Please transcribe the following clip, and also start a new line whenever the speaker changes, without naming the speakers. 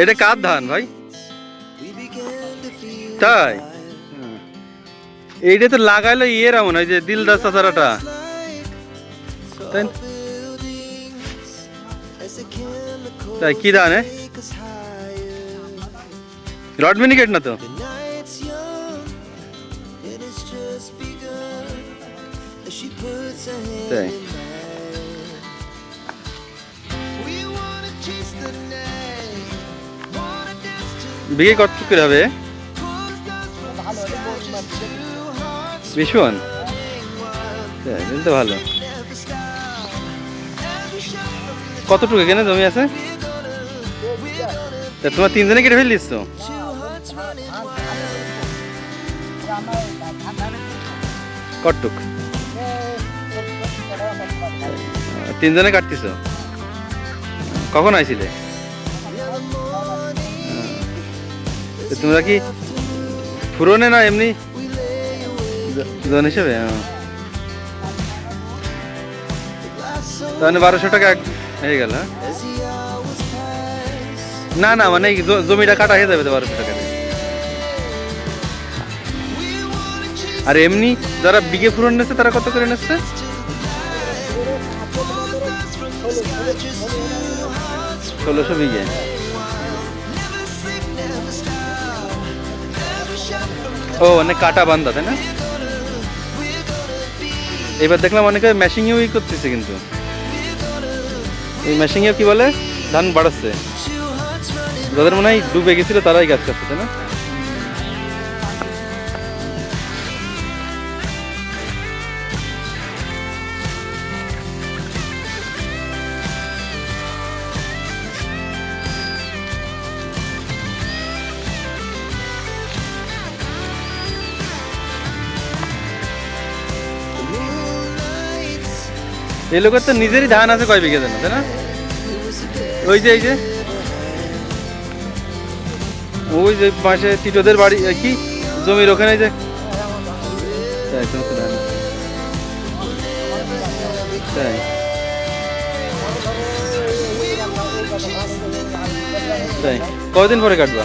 এটা কার ধান ভাই তাই. এইটা তো লাগাইলো ইয়েরা মনে হয় যে দিলদার চাচারাটা তাই তাই কি ধান. রড মিনিকেট না তো
The
বিয়ে করছ কি হবে? ভীষণ কিন্তু ভালো। কতটুকু এখানে জমি আছে? তোমার তিনজনে কেটে
ফেলিস তো?
কটুক তিনজনে কাটতিস কখন আইছিলে? তোমরা কি ফুরনে না এমনি জন হিসেবে। তাহলে বারোশো টাকা হয়ে গেল হ্যাঁ? না না মানে জমিটা কাটা হয়ে যাবে তো বারোশো টাকা আর এমনি যারা বিঘে ফুরন নিচ্ছে তারা কত করে
hearts
ষোলোশো বিঘে ও, অনেক কাটা বান্ধা তাই না? এবার দেখলাম অনেকে মেশিংয়েও ই করতেছে কিন্তু। এই মেশিংয়ে কি বলে? ধান বাড়াচ্ছে. যাদের মনে হয় ডুবে গেছিল তারাই গাছ কাটছে, তাই না? এই লোকের তো নিজেরই ধান আছে কয় বিঘে জানো তাই না? ওই যে, এই যে। ওই যে পাশে টিটোদের বাড়ি কি? জমির ওখানে যে। তাই তাই। তাই। পরে কাটবা?